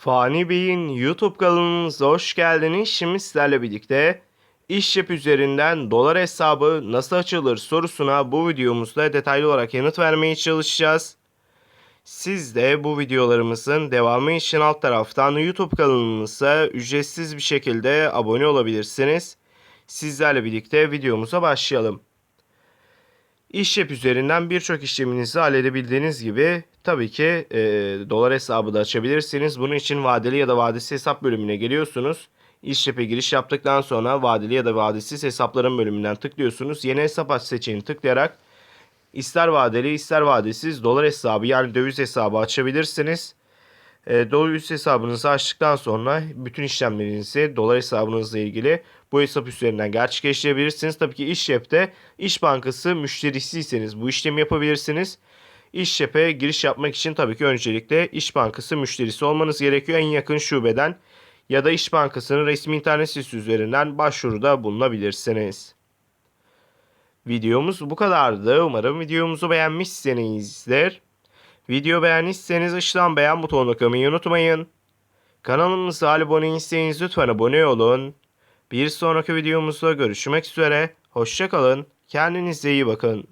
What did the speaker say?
Fani Bey'in YouTube kanalımıza hoş geldiniz. Şimdi sizlerle birlikte iş yap üzerinden dolar hesabı nasıl açılır sorusuna bu videomuzda detaylı olarak yanıt vermeye çalışacağız. Siz de bu videolarımızın devamı için alt taraftan YouTube kanalımıza ücretsiz bir şekilde abone olabilirsiniz. Sizlerle birlikte videomuza başlayalım. İş yap üzerinden birçok işleminizi halledebildiğiniz gibi tabii ki e, dolar hesabı da açabilirsiniz. Bunun için vadeli ya da vadesiz hesap bölümüne geliyorsunuz. İş yap'a giriş yaptıktan sonra vadeli ya da vadesiz hesapların bölümünden tıklıyorsunuz. Yeni hesap aç seçeneğini tıklayarak ister vadeli ister vadesiz dolar hesabı yani döviz hesabı açabilirsiniz. E, döviz hesabınızı açtıktan sonra bütün işlemlerinizi dolar hesabınızla ilgili bu hesap üzerinden gerçekleştirebilirsiniz. Tabii ki İş Yap'te İş Bankası müşterisiyseniz bu işlemi yapabilirsiniz. İş Yap'a giriş yapmak için tabii ki öncelikle İş Bankası müşterisi olmanız gerekiyor. En yakın şubeden ya da İş Bankası'nın resmi internet sitesi üzerinden başvuruda bulunabilirsiniz. Videomuz bu kadardı. Umarım videomuzu beğenmişsinizdir. Video beğendiyseniz aşağıdan beğen butonuna kılmayı unutmayın. Kanalımıza abone değilseniz lütfen abone olun. Bir sonraki videomuzda görüşmek üzere. Hoşçakalın. Kendinize iyi bakın.